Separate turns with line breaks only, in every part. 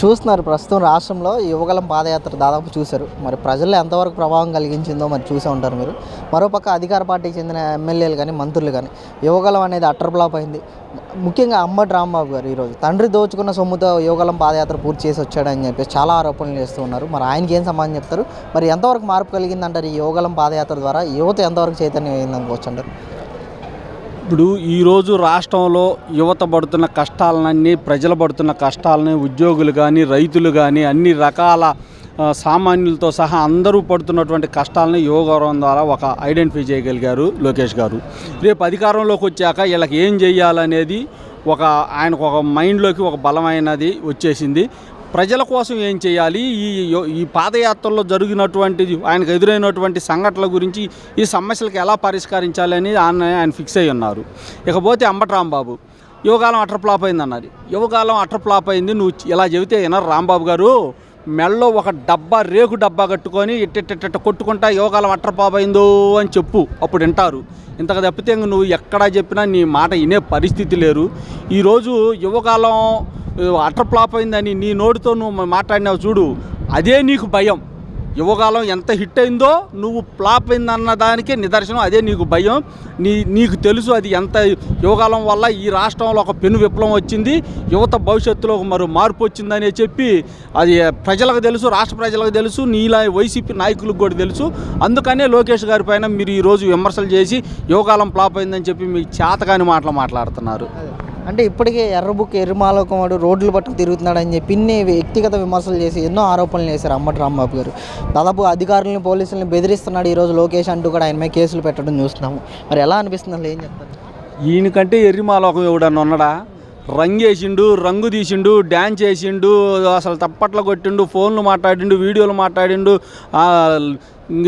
చూస్తున్నారు ప్రస్తుతం రాష్ట్రంలో యువగలం పాదయాత్ర దాదాపు చూశారు. మరి ప్రజల్లో ఎంతవరకు ప్రభావం కలిగించిందో మరి చూసే ఉంటారు మీరు. మరోపక్క అధికార పార్టీకి చెందిన ఎమ్మెల్యేలు కానీ మంత్రులు కానీ యువగలం అనేది అట్టర్ అయింది. ముఖ్యంగా అంబటి రాంబాబు గారు ఈరోజు తండ్రి దోచుకున్న సొమ్ముతో యువగలం పాదయాత్ర పూర్తి చేసి వచ్చాడని చెప్పేసి చాలా ఆరోపణలు చేస్తూ ఉన్నారు. మరి ఆయనకి ఏం సమాధానం చెప్తారు? మరి ఎంతవరకు మార్పు కలిగిందంటారు ఈ యువగలం పాదయాత్ర ద్వారా? యువత ఎంతవరకు చైతన్యం అయింది అనుకోవచ్చు అంటారు?
ఇప్పుడు ఈరోజు రాష్ట్రంలో యువత పడుతున్న కష్టాలన్నీ ప్రజలు పడుతున్న కష్టాలని ఉద్యోగులు కానీ రైతులు కానీ అన్ని రకాల సామాన్యులతో సహా అందరూ పడుతున్నటువంటి కష్టాలని యువగౌరవం ద్వారా ఒక ఐడెంటిఫై చేయగలిగారు లోకేష్ గారు. రేపు అధికారంలోకి వచ్చాక వీళ్ళకి ఏం చేయాలనేది ఒక ఆయనకు ఒక మైండ్లోకి ఒక బలమైనది వచ్చేసింది. ప్రజల కోసం ఏం చేయాలి? ఈ ఈ పాదయాత్రలో జరిగినటువంటి ఆయనకు ఎదురైనటువంటి సంఘటనల గురించి ఈ సమస్యలకు ఎలా పరిష్కరించాలి అని ఆయన ఆయన ఫిక్స్ అయి ఉన్నారు. ఇకపోతే అంబటి రాంబాబు యువకాలం అటర్ ఫ్లాప్ అయింది అన్నది. యువకాలం అటర్ ఫ్లాప్ అయింది నువ్వు ఇలా చెబితే వినరు రాంబాబు గారు? మెళ్ళలో ఒక డబ్బా రేకు డబ్బా కట్టుకొని ఇట్టిట్ట కొట్టుకుంటా యువకాలం అటర్ ఫ్లాప్ అయిందో అని చెప్పు. అప్పుడు వింటారు. ఇంతకు తప్పితే ఇంక నువ్వు ఎక్కడా చెప్పినా నీ మాట వినే పరిస్థితి లేరు. ఈరోజు యువకాలం అటర్ ఫ్లాప్ అయిందని నీ నోటితో నువ్వు మాట్లాడినావు చూడు. అదే నీకు భయం. యువకాలం ఎంత హిట్ అయిందో నువ్వు ఫ్లాప్ అయిందన్న దానికే నిదర్శనం అదే నీకు భయం. నీ నీకు తెలుసు అది ఎంత యువకాలం వల్ల ఈ రాష్ట్రంలో ఒక పెను విప్లవం వచ్చింది యువత భవిష్యత్తులో మరో మార్పు వచ్చిందని చెప్పి అది ప్రజలకు తెలుసు రాష్ట్ర ప్రజలకు తెలుసు నీలా వైసీపీ నాయకులకు కూడా తెలుసు. అందుకనే లోకేష్ గారి పైన మీరు ఈరోజు విమర్శలు చేసి యువకాలం ఫ్లాప్ అయిందని చెప్పి మీకు చేతకాని మాటలు మాట్లాడుతున్నారు.
అంటే ఇప్పటికే ఎర్రబుక్ ఎర్రమాలోకం వాడు రోడ్లు పట్టు తిరుగుతున్నాడు అని చెప్పి ఇన్ని వ్యక్తిగత విమర్శలు చేసి ఎన్నో ఆరోపణలు చేశారు అమ్మటి రాంబాబు గారు. దాదాపు అధికారులను పోలీసులను బెదిరిస్తున్నాడు ఈరోజు లోకేష్ అంటూ కూడా ఆయన మీద కేసులు పెట్టడం చూస్తున్నాము. మరి ఎలా అనిపిస్తుంది అసలు? ఏం చెప్తారు?
ఈయనకంటే ఎర్రిమాలోకం ఎవడన్నా ఉన్నాడా? రంగేసిండు రంగు తీసిండు డ్యాన్స్ చేసిండు అసలు తప్పట్లు కొట్టిండు ఫోన్లు మాట్లాడిండు వీడియోలు మాట్లాడిండు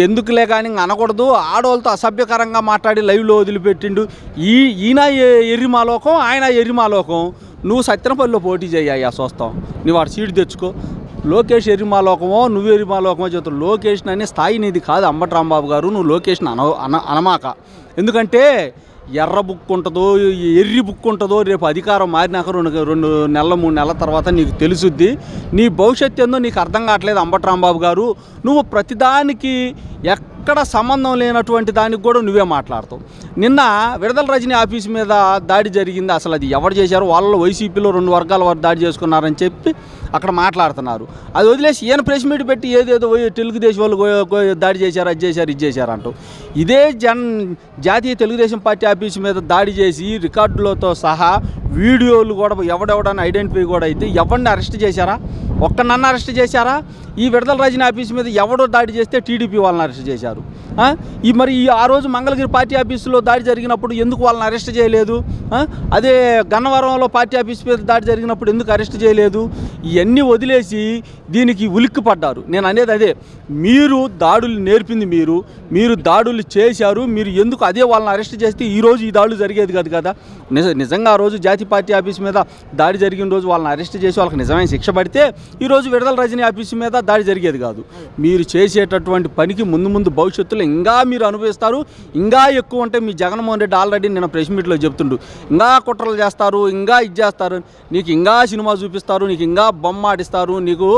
ఎందుకులే కానీ అనకూడదు. ఆడవాళ్ళతో అసభ్యకరంగా మాట్లాడి లైవ్లో వదిలిపెట్టిండు. ఈ ఈయన ఎరిమాలోకం ఎర్రిమాలోకం ఆయన ఎర్రిమాలోకం నువ్వు సత్యనపల్లిలో పోటీ చేయ స్వస్థం. నువ్వు వాడు సీటు తెచ్చుకో. లోకేష్ ఎరిమాలోకమో నువ్వు ఎరిమాలోకమో చెప్తావు లోకేష్ అనే స్థాయి నీది కాదు అంబటి రాంబాబు గారు. నువ్వు లోకేష్ని అన అన అనమాక. ఎందుకంటే ఎర్ర బుక్ ఉంటుందో ఎర్రి బుక్ ఉంటుందో రేపు అధికారం మారినాక రెండు రెండు నెలల మూడు నెలల తర్వాత నీకు తెలుసుద్ది. నీ భవిష్యత్తు ఏందో నీకు అర్థం కావట్లేదు అంబటి రాంబాబు గారు. నువ్వు ప్రతిదానికి ఎక్కడ సంబంధం లేనటువంటి దానికి కూడా నువ్వే మాట్లాడతావు. నిన్న విడుదల రజనీ ఆఫీస్ మీద దాడి జరిగింది. అసలు అది ఎవరు చేశారు? వాళ్ళలో వైసీపీలో రెండు వర్గాల వారు దాడి చేసుకున్నారని చెప్పి అక్కడ మాట్లాడుతున్నారు. అది వదిలేసి ఈయన ప్రెస్ మీట్ పెట్టి ఏదేదో పోయి తెలుగుదేశం వాళ్ళు దాడి చేశారు అది చేశారు ఇది చేశారు అంటూ. ఇదే జన్ జాతీయ తెలుగుదేశం పార్టీ ఆఫీస్ మీద దాడి చేసి రికార్డులతో సహా వీడియోలు కూడా ఎవడెవడని ఐడెంటిఫై కూడా అయితే ఎవరిని అరెస్ట్ చేశారా? ఒక్కనన్ను అరెస్ట్ చేశారా? ఈ విడుదల రజనీ ఆఫీస్ మీద ఎవడో దాడి చేస్తే టీడీపీ వాళ్ళని అరెస్ట్ చేశారు. ఈ మరి ఈ ఆ రోజు మంగళగిరి పార్టీ ఆఫీసులో దాడి జరిగినప్పుడు ఎందుకు వాళ్ళని అరెస్ట్ చేయలేదు? అదే గన్నవరంలో పార్టీ ఆఫీస్ మీద దాడి జరిగినప్పుడు ఎందుకు అరెస్ట్ చేయలేదు? ఇవన్నీ వదిలేసి దీనికి ఉలిక్కి పడ్డారు నేను అనేది అదే మీరు దాడులు నేర్పింది మీరు మీరు దాడులు చేశారు మీరు ఎందుకు అదే వాళ్ళని అరెస్ట్ చేస్తే ఈరోజు ఈ దాడులు జరిగేది కాదు కదా? నిజ నిజంగా ఆ రోజు జాతీయ పార్టీ ఆఫీస్ మీద దాడి జరిగిన రోజు వాళ్ళని అరెస్ట్ చేసి వాళ్ళకి నిజమైన శిక్ష పడితే ఈ రోజు విడుదల రజనీ ఆఫీస్ మీద దాడి జరిగేది కాదు. మీరు చేసేటటువంటి పనికి ముందు ముందు భవిష్యత్తులో ఇంకా మీరు అనుభవిస్తారు. ఇంకా ఎక్కువ అంటే మీ జగన్మోహన్ రెడ్డి ఆల్రెడీ నేను ప్రెస్ మీట్లో చెప్తుండు. ఇంకా కుట్రలు చేస్తారు ఇంకా ఇది చేస్తారు నీకు ఇంకా సినిమా చూపిస్తారు నీకు ఇంకా బొమ్మ ఆడిస్తారు నీకు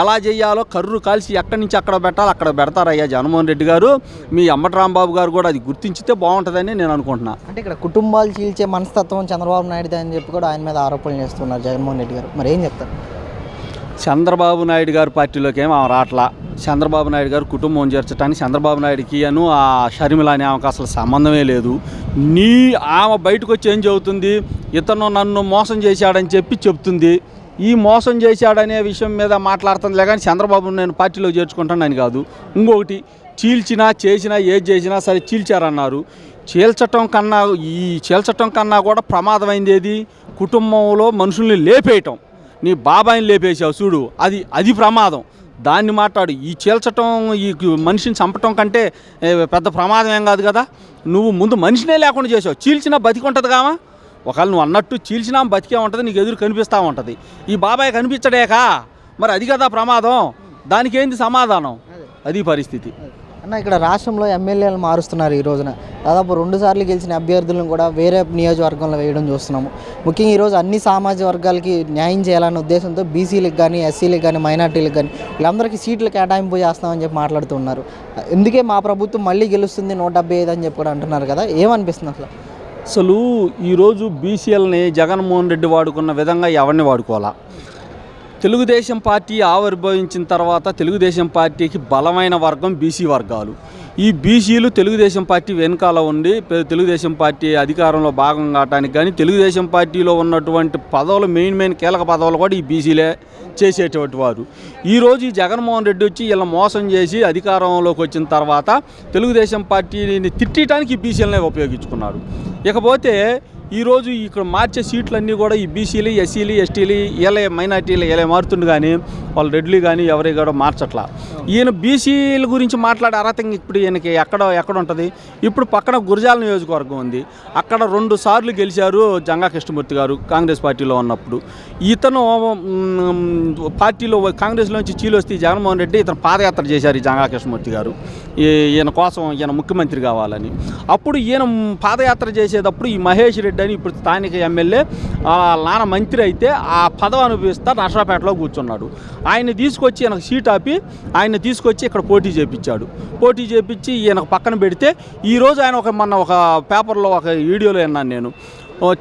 ఎలా చేయాలో కర్రు కాల్చి ఎక్కడి నుంచి అక్కడ పెట్టాలో అక్కడ పెడతారయ్యా జగన్మోహన్ రెడ్డి గారు. మీ అమ్మటి రాంబాబు గారు కూడా అది గుర్తించితే బాగుంటుందని నేను అనుకుంటున్నా.
అంటే ఇక్కడ కుటుంబాలు చీల్చే మనస్తత్వం చంద్రబాబు నాయుడు అని చెప్పి కూడా ఆయన మీద ఆరోపణలు చేస్తున్నారు జగన్మోహన్ రెడ్డి గారు. మరి ఏం చెప్తారు?
చంద్రబాబు నాయుడు గారి పార్టీలోకి ఏమో ఆమె రాట్లా? చంద్రబాబు నాయుడు గారు కుటుంబం చేర్చడానికి చంద్రబాబు నాయుడుకి అను ఆ షర్మిల అనే ఆమెకు అసలు సంబంధమే లేదు. నీ ఆమె బయటకు వచ్చి ఏం చెబుతుంది? ఇతను నన్ను మోసం చేశాడని చెప్పి చెప్తుంది ఈ మోసం చేశాడనే విషయం మీద మాట్లాడుతుందిలే కానీ చంద్రబాబు నేను పార్టీలో చేర్చుకుంటానని కాదు. ఇంకొకటి చీల్చినా చేసినా ఏది చేసినా సరే చీల్చారన్నారు. చీల్చటం కన్నా ఈ చీల్చటం కన్నా కూడా ప్రమాదమైంది ఏది? కుటుంబంలో మనుషుల్ని లేపేయటం. నీ బాబాయిని లేపేసావు చూడు అది అది ప్రమాదం. దాన్ని మాట్లాడు. ఈ చీల్చటం ఈ మనిషిని చంపటం కంటే పెద్ద ప్రమాదం ఏం కాదు కదా? నువ్వు ముందు మనిషినే లేకుండా చేసావు. చీల్చినా బతికుంటుంది కావా ఒకవేళ నువ్వు అన్నట్టు చీల్చినా బతికే ఉంటుంది నీకు ఎదురు కనిపిస్తూ ఉంటుంది. ఈ బాబాయ్ కనిపించడేకా? మరి అది కదా ప్రమాదం. దానికి ఏంది సమాధానం? అది పరిస్థితి.
అన్న ఇక్కడ రాష్ట్రంలో ఎమ్మెల్యేలు మారుస్తున్నారు ఈ రోజున. దాదాపు రెండు సార్లు గెలిచిన అభ్యర్థులను కూడా వేరే నియోజకవర్గంలో వేయడం చూస్తున్నాము. ముఖ్యంగా ఈరోజు అన్ని సామాజిక వర్గాలకి న్యాయం చేయాలనే ఉద్దేశంతో బీసీలకు కానీ ఎస్సీలకు కానీ మైనార్టీలకు కానీ వీళ్ళందరికీ సీట్లు కేటాయింపు చేస్తామని చెప్పి మాట్లాడుతున్నారు. ఎందుకే మా ప్రభుత్వం మళ్ళీ గెలుస్తుంది నూట డెబ్బై ఐదు అని చెప్పి కూడా అంటున్నారు కదా? ఏమనిపిస్తుంది అసలు?
అసలు ఈరోజు బీసీఎల్ని జగన్మోహన్ రెడ్డి వాడుకున్న విధంగా ఎవరిని వాడుకోవాలా? తెలుగుదేశం పార్టీ ఆవిర్భవించిన తర్వాత తెలుగుదేశం పార్టీకి బలమైన వర్గం బీసీ వర్గాలు. ఈ బీసీలు తెలుగుదేశం పార్టీ వెనకాల ఉండి తెలుగుదేశం పార్టీ అధికారంలో భాగం కావడానికి కానీ తెలుగుదేశం పార్టీలో ఉన్నటువంటి పదవులు మెయిన్ మెయిన్ కీలక పదవులు కూడా ఈ బీసీలే చేసేటువంటి వారు. ఈరోజు ఈ జగన్మోహన్ రెడ్డి వచ్చి ఇలా మోసం చేసి అధికారంలోకి వచ్చిన తర్వాత తెలుగుదేశం పార్టీని తిట్టడానికి ఈ బీసీలనే ఉపయోగించుకున్నారు. ఇకపోతే ఈరోజు ఇక్కడ మార్చే సీట్లన్నీ కూడా ఈ బీసీలు ఎస్సీలు ఎస్టీలు ఇలా మైనార్టీలు ఇలా మారుతుండు కానీ వాళ్ళు రెడ్లు కానీ ఎవరి కూడా మార్చట్లా. ఈయన బీసీల గురించి మాట్లాడే అర్హత ఇప్పుడు ఈయనకి ఎక్కడ ఎక్కడ ఉంటుంది? ఇప్పుడు పక్కన గురజాల నియోజకవర్గం ఉంది. అక్కడ రెండు సార్లు గెలిచారు జంగా కృష్ణమూర్తి గారు కాంగ్రెస్ పార్టీలో ఉన్నప్పుడు. ఇతను పార్టీలో కాంగ్రెస్లోంచి చీలు వస్తే జగన్మోహన్ రెడ్డి ఇతను పాదయాత్ర చేశారు ఈ జంగా కృష్ణమూర్తి గారు. ఈయన కోసం ఈయన ముఖ్యమంత్రి కావాలని. అప్పుడు ఈయన పాదయాత్ర చేసేటప్పుడు ఈ మహేష్ రెడ్డి అని ఇప్పుడు స్థానిక ఎమ్మెల్యే నాన్న మంత్రి అయితే ఆ పదవి అనుభవిస్తా నర్సరాపేటలో కూర్చున్నాడు. ఆయన తీసుకొచ్చి ఈయనకు సీట్ ఆపి ఆయన తీసుకొచ్చి ఇక్కడ పోటీ చేపించాడు. పోటీ చేపించి ఈయనకు పక్కన పెడితే ఈరోజు ఆయన ఒక మొన్న ఒక పేపర్లో ఒక వీడియోలో విన్నాను నేను.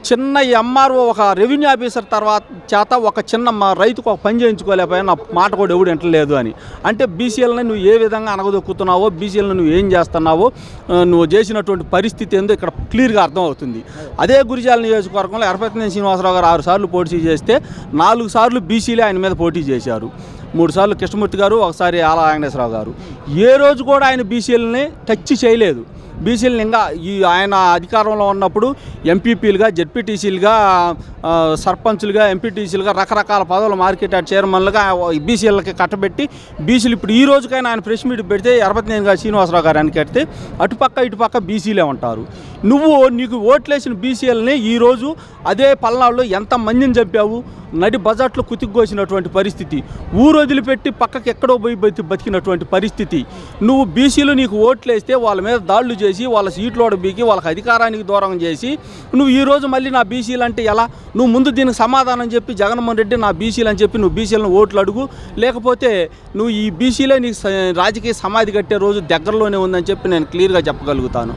చిన్న ఎంఆర్ఓ ఒక రెవెన్యూ ఆఫీసర్ తర్వాత చేత ఒక చిన్న మా రైతుకు ఒక పని చేయించుకోలేకపోయా నా మాట కూడా ఎవడు వింటలేదు అని. అంటే బీసీఎల్ని నువ్వు ఏ విధంగా అనగదొక్కుతున్నావో బీసీఎల్ని నువ్వు ఏం చేస్తున్నావో నువ్వు చేసినటువంటి పరిస్థితి ఏందో ఇక్కడ క్లియర్గా అర్థమవుతుంది. అదే గురిజాల నియోజకవర్గంలో ఎరపతినేని శ్రీనివాసరావు గారు ఆరు సార్లు పోటీ చేస్తే నాలుగు సార్లు బీసీలే ఆయన మీద పోటీ చేశారు. మూడు సార్లు కృష్ణమూర్తి గారు ఒకసారి ఆల వెంకటేశ్వరరావు గారు. ఏ రోజు కూడా ఆయన బీసీలని టచ్ చేయలేదు. బీసీలను ఇంకా ఈ ఆయన అధికారంలో ఉన్నప్పుడు ఎంపీపీలుగా జెడ్పీటీసీలుగా సర్పంచ్లుగా సర్పంచులుగా ఎంపీటీసీలుగా రకరకాల పదవులు మార్కెట్ చైర్మన్లుగా బీసీలకి కట్టబెట్టి బీసీలు ఇప్పుడు ఈ రోజుకైనా ఆయన ప్రెస్ మీట్ పెడితే ఎరపతినేని శ్రీనివాసరావు గారు వెనకెడితే అటుపక్క ఇటుపక్క బీసీలే ఉంటారు. నువ్వు నీకు ఓట్లేసిన బీసీలని ఈరోజు అదే పల్నాడులో ఎంత మందిని చంపావు? నడి బజాట్లో కుతిగ్గోసినటువంటి పరిస్థితి. ఊరు వదిలిపెట్టి పక్కకి ఎక్కడో పోయి బతి బతికినటువంటి పరిస్థితి. నువ్వు బీసీలు నీకు ఓట్లేస్తే వాళ్ళ మీద దాడులు చేసి వాళ్ళ సీట్లు బీకి వాళ్ళకి అధికారానికి దూరం చేసి నువ్వు ఈరోజు మళ్ళీ నా బీసీలు అంటే ఎలా? నువ్వు ముందు దీనికి సమాధానం చెప్పి జగన్మోహన్ రెడ్డి నా బీసీలు అని చెప్పి నువ్వు బీసీలను ఓట్లు అడుగు. లేకపోతే నువ్వు ఈ బీసీలే నీకు రాజకీయ సమాధి కట్టే రోజు దగ్గరలోనే ఉందని చెప్పి నేను క్లియర్గా చెప్పగలుగుతాను.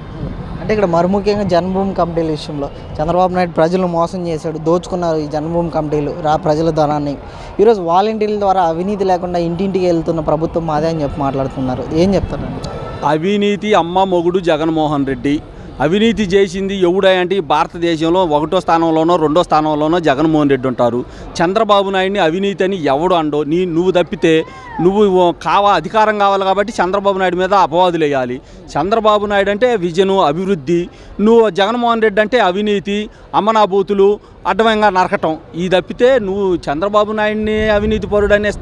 అంటే ఇక్కడ మరి ముఖ్యంగా జన్మభూమి కమిటీల విషయంలో చంద్రబాబు నాయుడు ప్రజలను మోసం చేశాడు దోచుకున్నారు ఈ జన్మభూమి కమిటీలు రా ప్రజల ధనాన్ని. ఈరోజు వాలంటీర్ల ద్వారా అవినీతి లేకుండా ఇంటింటికి వెళ్తున్న ప్రభుత్వం మాదే అని చెప్పి మాట్లాడుతున్నారు. ఏం చెప్తారండి?
అవినీతి అమ్మ మొగుడు జగన్మోహన్ రెడ్డి. అవినీతి చేసింది ఎవడా ఈ భారతదేశంలో ఒకటో స్థానంలోనో రెండో స్థానంలోనో జగన్మోహన్ రెడ్డి ఉంటారు. చంద్రబాబు నాయుడిని అవినీతి అని ఎవడు అండో? నీ నువ్వు తప్పితే నువ్వు కావా అధికారం కావాలి కాబట్టి చంద్రబాబు నాయుడు మీద అపవాదులు వేయాలి. చంద్రబాబు నాయుడు అంటే విజను అభివృద్ధి నువ్వు జగన్మోహన్ రెడ్డి అంటే అవినీతి అమ్మనాభూతులు అడ్డమంగా నరకటం. ఈ తప్పితే నువ్వు చంద్రబాబు నాయుడిని అవినీతి పరుడు అనే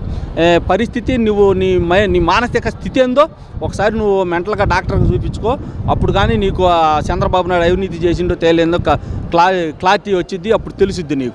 పరిస్థితి నువ్వు నీ మై నీ మానసిక స్థితి ఏందో ఒకసారి నువ్వు మెంటల్గా డాక్టర్కి చూపించుకో. అప్పుడు కానీ నీకు చంద్రబాబు నాయుడు అవినీతి చేసిండో తేలేందో క్లా క్లారిటీ వచ్చింది అప్పుడు తెలుసుద్ది నీకు.